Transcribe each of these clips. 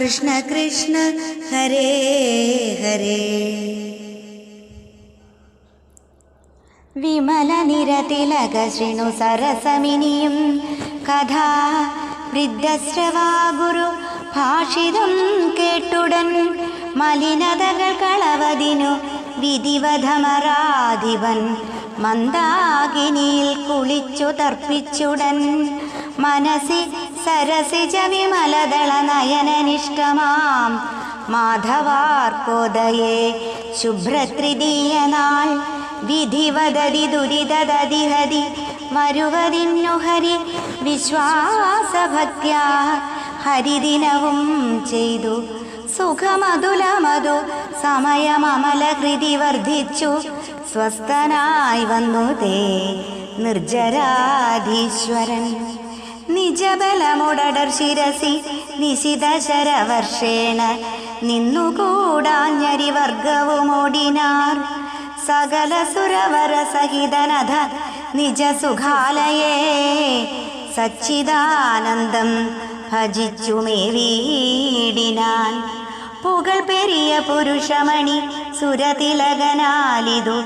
കൃഷ്ണ കൃഷ്ണ ഹരേ ഹരേ. വിമല നിരതിലക ശൃണു സരസമിനിയും കഥാ വൃദ്ധശ്രവാ ഗുരു ഭാഷിതം കേട്ടുടൻ മലിനതകൾ കളവതിനു വിധിവധമരാധിപൻ മന്ദാകിനിയിൽ കുളിച്ചു തർപ്പിച്ചുടൻ മനസി സരസിജ വിമലദള നയനനിഷ്ടമാം മാധവാർക്കോദയേ ശുഭ്രത്രിതീയ നാൾ. വിധിവദതി ദുരിതദതിഹതി വരുവതിന്നു ഹരി വിശ്വാസഭക്യ. ഹരിദിനവും ചെയ്തു. സുഖമതുലമതു സമയമമലകൃതി വർദ്ധിച്ചു. സ്വസ്ഥനായി വന്നു തേ നിർജരാധീശ്വരൻ നിജബലമുടടർ ശിരസി നിശിത ശരവർഷേണ. നിന്നുകൂടാഞ്ഞരിവർഗവുമോടിനാർ സകല സുരവര സഹിതനഥ നിജ സുഖാലയേ സച്ചിദാനന്ദം ഭജിച്ചുമേ വീടിനാൻ. പുകൾ പെരിയ പുരുഷമണി സുരതിലകനാലിതു.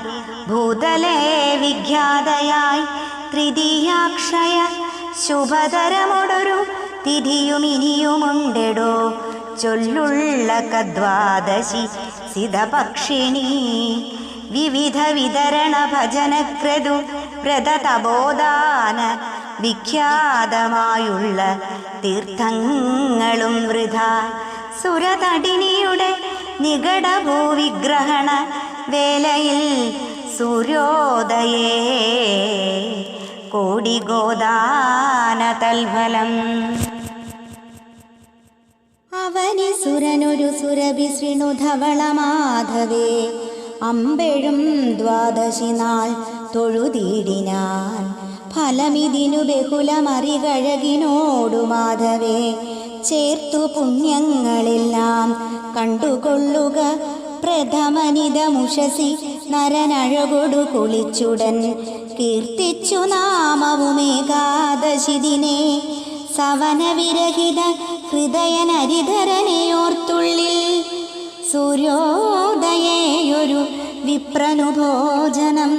ഭൂതലേ വിഖ്യാതയായി തൃതീയാക്ഷയ ശുഭതരമൊടൊരു തിഥിയും ഇനിയുമുണ്ടെടോ ചൊല്ലുള്ള കദ്വാദശി സിതപക്ഷിണി. വിവിധ വിതരണ ഭജനക്രതു വ്രതതബോധാന വിഖ്യാതമായുള്ള തീർത്ഥങ്ങളും വൃഥ. സുരതടിനിയുടെ നികടഭൂവിഗ്രഹണ വേലയിൽ സൂര്യോദയേ. കോടിഗോദാന തൽഫലം അവനി സുരനൊരു സുരഭി ശൃണുധവളമാധവേ അമ്പഴും ദ്വാദശി നാൾ തൊഴുതീടിനാൻ. ഫലമിതിനു ബഹുലമറികഴകിനോടു മാധവേ ചേർത്തു പുണ്യങ്ങളെല്ലാം കണ്ടുകൊള്ളുക പ്രഥമനിതമുഷസി നരനഴകൊടു കുളിച്ചുടൻ. കീർത്തിച്ചു നാമവുമേകാദശിദിനെ സവനവിരഹിത ഹൃദയനരിധരനെയോർത്തുള്ളിൽ സൂര്യോദയേയൊരു വിപ്രനുഭോജനം.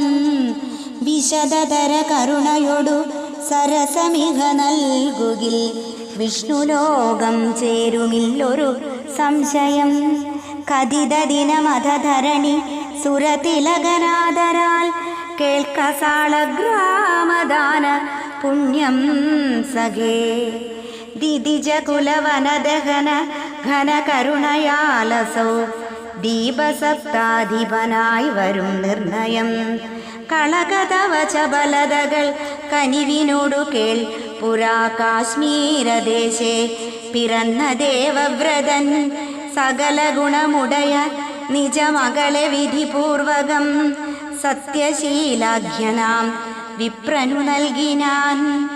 വിശദതര കരുണയൊടു സരസമിക നൽകുകിൽ. വിഷ്ണുലോകം ചേരുമില്ലൊരു സംശയം. കഥിത ദിനമധരണി സുരതിലകനാദരാൽ കേൾക്കസാളഗ്രാമദാന പുണ്യം സഖേ. ദിദിജ കുലവനദഹന ഘനകരുണയാലസോ. ദീപസപ്താധിപനായി വരും നിർണയം. കളകതവചബലതകൾ കനിവിനോടു കേൾ. പുരാ കാശ്മീരദേശേ പിറന്ന ദേവവ്രതൻ സകല ഗുണമുടയ നിജമകളെ വിധിപൂർവകം സത്യശീലാഖ്യനാം. വിപ്രനു നൽകിനാൻ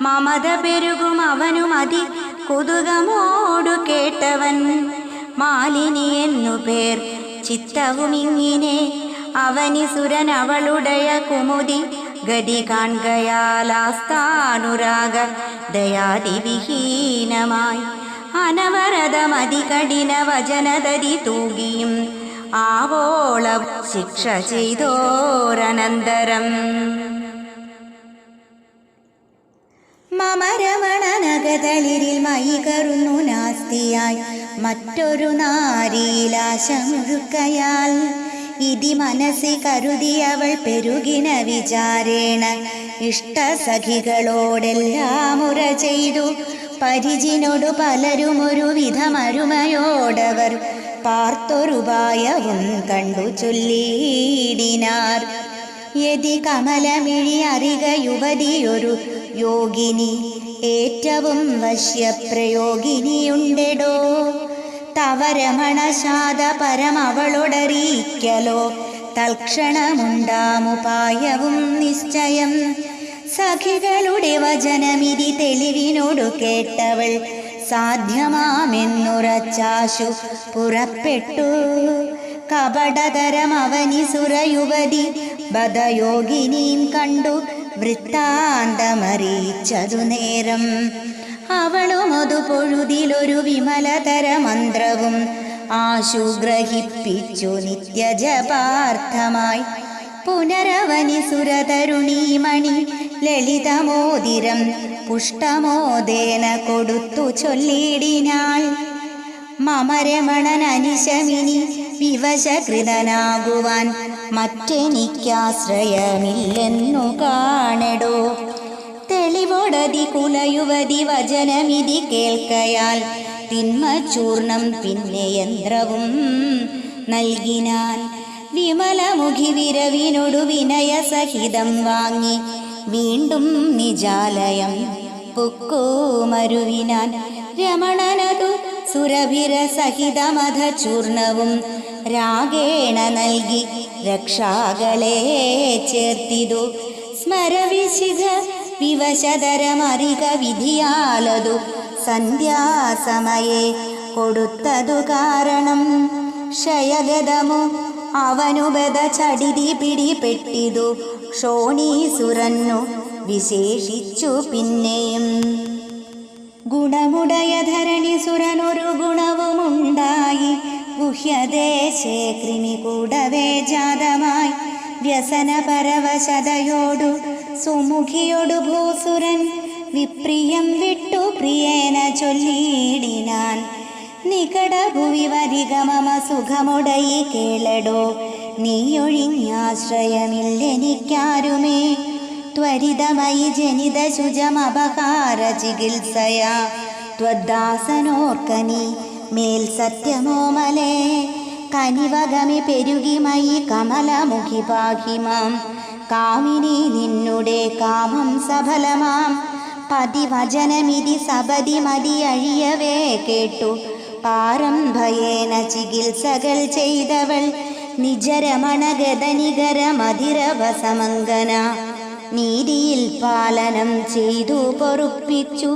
മമത പെരുകും അവനുമതി കുതുകമോടു കേട്ടവൻ. മാലിനി എന്നു പേർ ചിത്തവുമിങ്ങിനെ. അവനി സുരൻ അവളുടയ കുമുതി ഗതി കാൺകയാലാസ്താനുരാഗ ദയാതിവിഹീനമായി. അനവരതമതി കഠിന വചനതരി തൂകിയും ആവോള ശിക്ഷ ചെയ്തോരനന്തരം. മമരമണനകതളിരിൽ മൈ കറുന്നു നാസ്തിയായി. മറ്റൊരു നാരീലാശമുഴുക്കയാൽ ഇതി മനസ്സി കരുതിയവൾ പെരുകിന വിചാരേണ ഇഷ്ടസഖികളോടെല്ലാം ഉറ ചെയ്തു. പരിചിനോടു പലരും ഒരു വിധമരുമയോടവർ പാർത്തൊരുപായവും കണ്ടു ചൊല്ലിയിടിനാർ. യതി കമലമിഴി അറിക യുവതിയൊരു യോഗിനി ഏറ്റവും വശ്യപ്രയോഗിനിയുണ്ടെടോ. തവരമണശാദ പരമവളൊടറിയിക്കലോ. തൽക്ഷണമുണ്ടാമുപായവും നിശ്ചയം സഖികളുടെ വചനമിതി തെളിവിനോടു കേട്ടവൾ സാധ്യമാമെന്നുറച്ചാശു പുറപ്പെട്ടു. കപടതരം അവനി സുരയുവതി ബദയോഗിനിയും കണ്ടു. വൃത്താന്തമറിയിച്ചതു നേരം അവളും അതു പൊഴുതിലൊരു വിമലതര മന്ത്രവും ആശു ഗ്രഹിപ്പിച്ചു നിത്യജപാർത്ഥമായി. പുനരവനി സുരതരുണീമണി ലളിതമോതിരം പുഷ്ടമോദേന കൊടുത്തു ചൊല്ലിടിനാൾ. മമരമണൻ അനിശമിനി വിവശകൃതനാകുവാൻ മറ്റെനിക്കാശ്രയമില്ലെന്നു കാണടോ. തെളിവോടതി കുലയുവതി വചനമിതി കേൾക്കയാൽ തിന്മചൂർണം പിന്നെ യന്ത്രവും നൽകിനാൻ. വിമലമുഖി വിരവിനൊടു വിനയസഹിതം വാങ്ങി വീണ്ടും നിജാലയം പൊക്കോമരുവിനാൻ രമണനതു സുരഭിരസഹിതമധ ചൂർണവും രാഗേണ നൽകി രക്ഷാകളെ ചേർത്തിതു. സ്മരവിശിഖ വിവശതരമറിക വിധിയാലതു സന്ധ്യാസമയെ കൊടുത്തതു കാരണം. ക്ഷയഗതമു അവനുബത ചടിതി പിടിപെട്ടിതു. ക്ഷോണീസുരന്നു വിശേഷിച്ചു പിന്നെയും. ഗുണമുടയ ധരണി സുരനൊരു ഗുണവുമുണ്ടായി. ഗുഹ്യദേശേ കൃമി കൂടവേ ജാതമായി. വ്യസന പരവശതയോടു സുമുഖിയോടു ഭൂസുരൻ വിപ്രിയം വിട്ടു പ്രിയേന ചൊല്ലിയിടിനാൻ. നികട ഭുവി വരിക മമ സുഖമുടയി കേളടോ. നീയൊഴിഞ്ഞാശ്രയമില്ലെനിക്കാരുമേ. ത്വരിതമയി ജനിത ശുചമപഹാര ചികിത്സയ ത്വദ്ദാസനോർക്കനി മേൽ സത്യമോമലേ കനിവകമി പെരുകിമയി കമലമുഖി പാഹിമാം കാമിനി നിന്നുടെ കാമം സഫലമാം. പതിവചനമിതി സപതി മതി അഴിയവേ കേട്ടു. പാരംഭയേന ചികിത്സകൾ ചെയ്തവൾ നിജരമണഗതനികര മധിരവസമങ്കന നീതിയിൽ പാലനം ചെയ്തു പൊറുപ്പിച്ചു.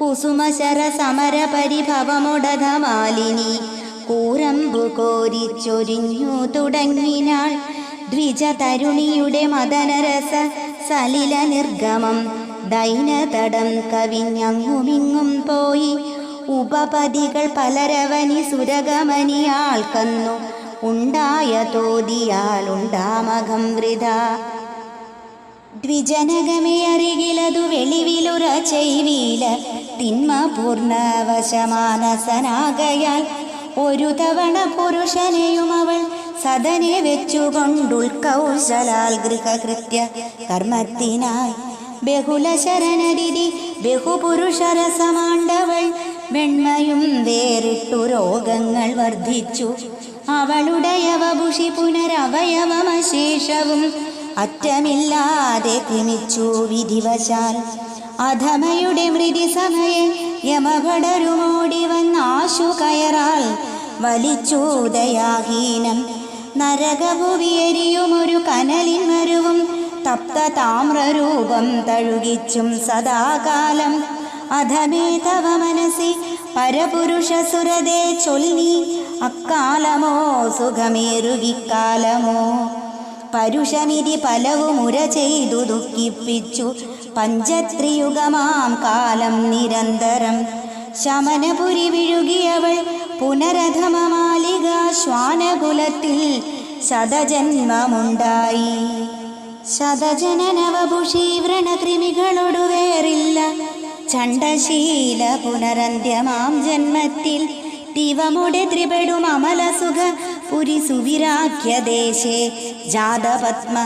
കുസുമശര സമര പരിഭവമുടത മാലിനി കൂരമ്പു കോരിച്ചൊരിഞ്ഞു തുടങ്ങിനാൾ. ദ്വിജ തരുണിയുടെ മദനരസ സലില നിർഗമം ദൈനതടം കവിഞ്ഞങ്ങുമിങ്ങും ഉപപതികൾ പലരവനി സുരഗമനിയാൾക്കന്നു ഉണ്ടായ തോതിയാലുണ്ടാമകം വൃത. ദ്വിജനകമേ അറികിലതു വെളിവിലുറ ചെയ്വീല. തിന്മ പൂർണവശമാനസനാകയാൽ ഒരു തവണ പുരുഷനെയും അവൾ സദനെ വെച്ചുകൊണ്ടുൾക്കൗശലാൽ ഗൃഹകൃത്യ കർമ്മത്തിനായി. ബഹുല ശരണരിതി ബഹുപുരുഷരസമാണ്ടവൾ വെണ്മയും വേറിട്ടു രോഗങ്ങൾ വർദ്ധിച്ചു. അവളുടെ അവഭുഷി പുനരവയവമശേഷവും അറ്റമില്ലാതെ ക്രമിച്ചു വിധിവശാൽ. അധമയുടെ മൃതി സമയെ യമഭടരുമോടി വന്നാശു കയറാൽ വലിച്ചൂതയാഹീനം നരകഭുവിയരിയുമൊരു കനലിൻ മരുവും തപ്ത താമ്രരൂപം തഴുകിച്ചും സദാകാലം അധമേ തവ മനസി പരപുരുഷസുരതേ ചൊല്ലി അക്കാലമോ സുഖമേറുകിക്കാലമോ പരുഷമിതി പലവുമുര ചെയ്തു ദുഃഖിപ്പിച്ചു. പഞ്ചത്രിയുഗമാം കാലം നിരന്തരം. ശമനപുരി വിഴുകിയവൾ പുനരധമമാലിക ശ്വാനകുലത്തിൽ ശതജന്മമുണ്ടായി. ശതജനനവഭുഷി ചണ്ഡശീല പുനരന്ത്യമാം ജന്മത്തിൽ ദിവമുടെ ത്രിപെടും അമലസുഖ പുരി സുവിരാഖ്യദേശേ ജാതപത്മ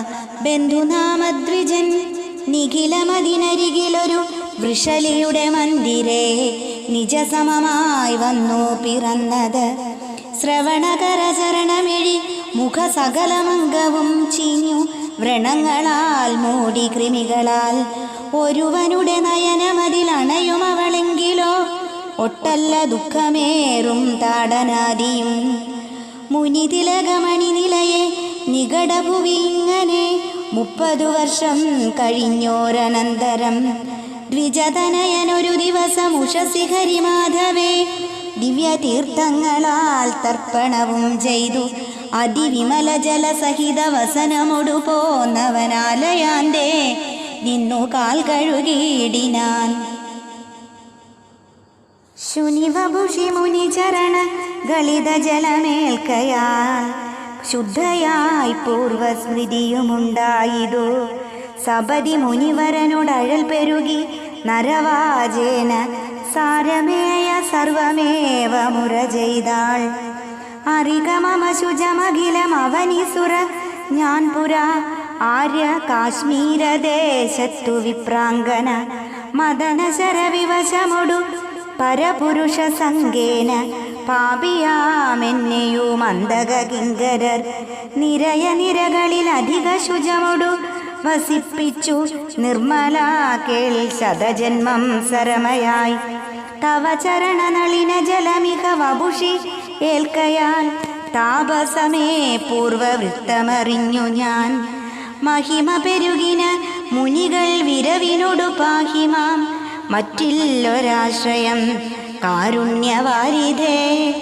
ബന്ധുനാമദ്വിജൻ നിഖിലമതിനരികിലൊരു വൃഷലിയുടെ മന്ദിരേ നിജസമമായി വന്നു പിറന്നത് ശ്രവണകരചരണമിഴി മുഖസകലമംഗവും ചീഞ്ഞു വ്രണങ്ങളാൽ മൂടി കൃമികളാൽ ഒരുവനുടെ നയനമതിലണയും അവളെങ്കിലോ? ഒട്ടല്ല ദുഃഖമേറും താടനാദിയും. മുനിതിലകമണി നിലയെ നികടഭുവി ഇങ്ങനെ മുപ്പതു വർഷം കഴിഞ്ഞോരനന്തരം. ദ്വിജതനയനൊരു ദിവസം ഉഷസി ഹരിമാധവേ ദിവ്യതീർത്ഥങ്ങളാൽ തർപ്പണവും ചെയ്തു. അതിവിമല ജലസഹിത വസനമൊടു പോന്നവനാലയാന്തേ നിന്നു കാൽ കഴുകിയിടിനാൻ. ശുനിവഭുഷി മുനിചരണ ഗളിത ജലമേൽക്കയാൽ ശുദ്ധയായി പൂർവസ്മൃതിയുമുണ്ടായിതു സപതി മുനിവരനോടഴൽ പെരുകി നരവാചേന സാരമേയ സർവമേവ മുര ചെയ്താൾ. അറികമമ ശുചമഖിലം അവനിസുര ഞാൻ പുരാ ആര്യ കാശ്മീരദേശത്തു വിപ്രാങ്കന മദനശരവിവശമൊടു പരപുരുഷ സംഗേന പാപിയാമെന്നെയു മന്ദക കിങ്കരർ നിരയ നിരകളിൽ അധിക ശുചമൊടു വസിപ്പിച്ചു നിർമ്മല കേൾ ശതജന്മം സരമയായി. തവ ചരണനളിന ജലമിക വപുഷി ഏൽക്കയാൽ താപസമേ പൂർവവൃത്തമറിഞ്ഞു ഞാൻ. മഹിമ പെരുകിന മുനികൾ വിരവിനോടു പാഹിമാം. മറ്റില്ലൊരാശ്രയം കാരുണ്യവാരിതേ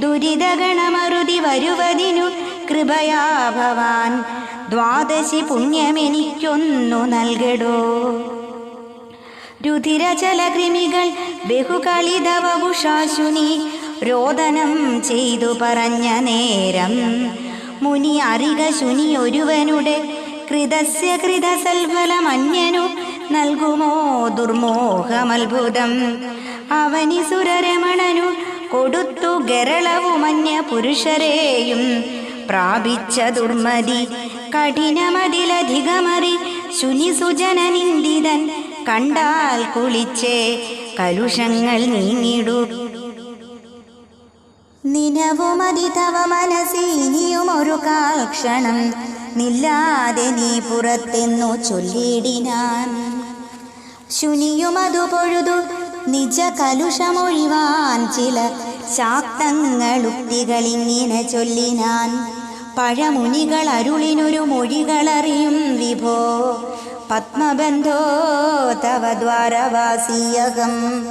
ദുരിതഗണമറുതി വരുവതിനു കൃപയാ ഭവാൻ. ദ്വാദശി പുണ്യമെനിക്കൊന്നു നൽകടോ. രുധിരജലകൃമികൾ ബഹുകളിതവുഷാശുനി രോദനം ചെയ്തു പറഞ്ഞ നേരം. മുനി അറിക ശുനി ഒരുവനുടെ കൃതസ്യ കൃതസൽഫലമന്യനു നൽകുമോ ദുർമോഹമത്ഭുതം. അവനി സുരരമണനു കൊടുത്തു ഗരളവുമന്യ പുരുഷരെയും പ്രാപിച്ച ദുർമതി. കഠിനമതിലധികമറി ശുനി സുജന നിന്ദിതൻ കണ്ടാൽ കുളിച്ചേ കലുഷങ്ങൾ നീങ്ങിടു. നിനവുമതി തവ മനസ്സിനിയും ഒരു കാൽ ക്ഷണം നില്ലാതെ നീ പുറത്തെന്നു ചൊല്ലിടിനാൻ ശുനിയുമതു പൊഴുതു നിജ കലുഷമൊഴിവാൻ ചില ശാക്തങ്ങളുക്തികളിങ്ങനെ ചൊല്ലിനാൻ പഴമുനികൾ അരുളിനൊരു മൊഴികളറിയും വിഭോ പത്മബന്ധോ തവ ദ്വാരവാസിയകം.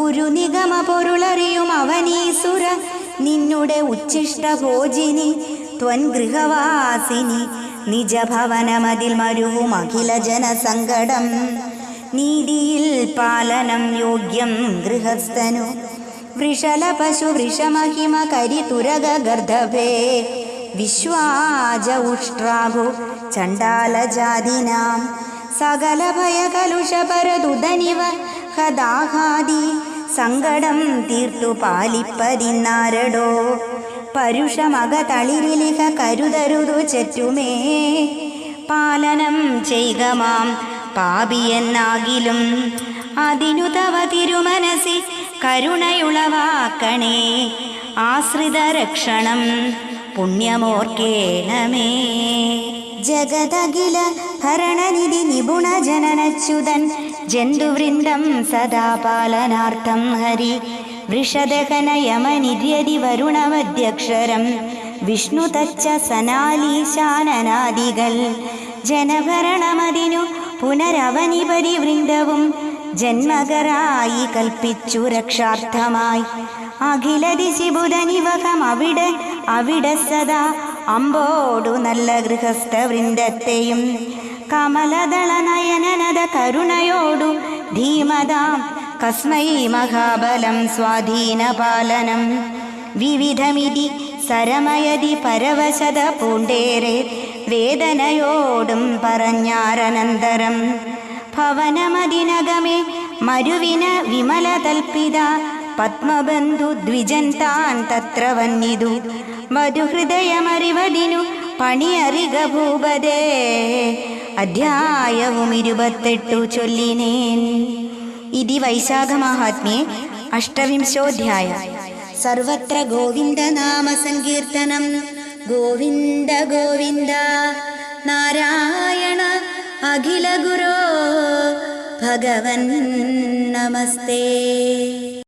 ഒരു നിഗമ പൊരുളറിയും അവനീസുര നിന്നുടെ ഉച്ഛിഷ്ട ഭോജിനി ത്വൻ ഗൃഹവാസിനി നിജഭവനമതിൽ മരുവും അഖില ജനസങ്കടം. നീതിയിൽ പാലനം യോഗ്യം ഗൃഹസ്ഥനു. വൃഷല പശു വൃഷമഹിമ കരിതുരക ഗർദ്ധഭേ. വിശ്വാജ ഉഷ്ട്രാഭു ചണ്ടാലജാതിനാം സകല ഭയകലുഷപരതുതനിവ ഹദാഹാദി. സങ്കടം തീർത്തു പാലിപ്പതിന്നാരടോ പരുഷമക തളിരിലിക കരുതരുതു ചെറ്റുമേ. പാലനം ചെയ്ക മാം പാപിയെന്നാകിലും അതിനു തവ തിരുമനസി കരുണയുളവാക്കണേ. ആശ്രിത രക്ഷണം പുണ്യമോർക്കേണമേ. ജഗതകില ഭരണനിധി നിപുണ ജനനച്യുതൻ ജന്തുവൃന്ദം സദാ പാലനാർത്ഥം ഹരി. വൃഷദഹന യമനിര്യതി വരുണമധ്യക്ഷരം വിഷ്ണു തച്ച സനാലീശാനനാദികൾ. ജനഭരണമതിനു പുനരവനിപരി വൃന്ദവും ജന്മകരായി കൽപ്പിച്ചു രക്ഷാർത്ഥമായി. അഖില ദിശിബുധനിവകം അവിടെ അവിടെ സദാ അമ്പോടു നല്ല ഗൃഹസ്ഥ വൃന്ദത്തെയും കമലദള നയനനത കരുണയോടും ധീമതാം കസ്മൈ മഹാബലം സ്വാധീനപാലനം. വിവിധമിതി സരമയതി പരവശത പൂണ്ടേറെ വേദനയോടും പറഞ്ഞാരനന്തരം. ഭവനമതിനകമേ മരുവിന വിമല തൽപ്പിത പത്മബന്ധു ദ്വിജൻ താൻ തത്ര വന്നിതു മധുഹൃദയമറിവതിനു പണിയറിക ഭൂപതേ. അധ്യായവും ഇരുപത്തെട്ടു ചൊല്ലിനേൻ. ഇതി വൈശാഖമാഹാത്മ്യേ അഷ്ടവിംശോധ്യായ. സർവത്ര ഗോവിന്ദ നാമ സങ്കീർത്തനം ഗോവിന്ദ ഗോവിന്ദ നാരായണ അഖില ഗുരോ ഭഗവൻ നമസ്തേ.